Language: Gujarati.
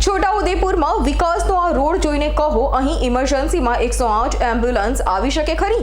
છોટાઉદેપુરમાં વિકાસનો આ રોડ જોઈને કહો અહીં ઇમરજન્સીમાં એકસો આઠ એમ્બ્યુલન્સ આવી શકે ખરી?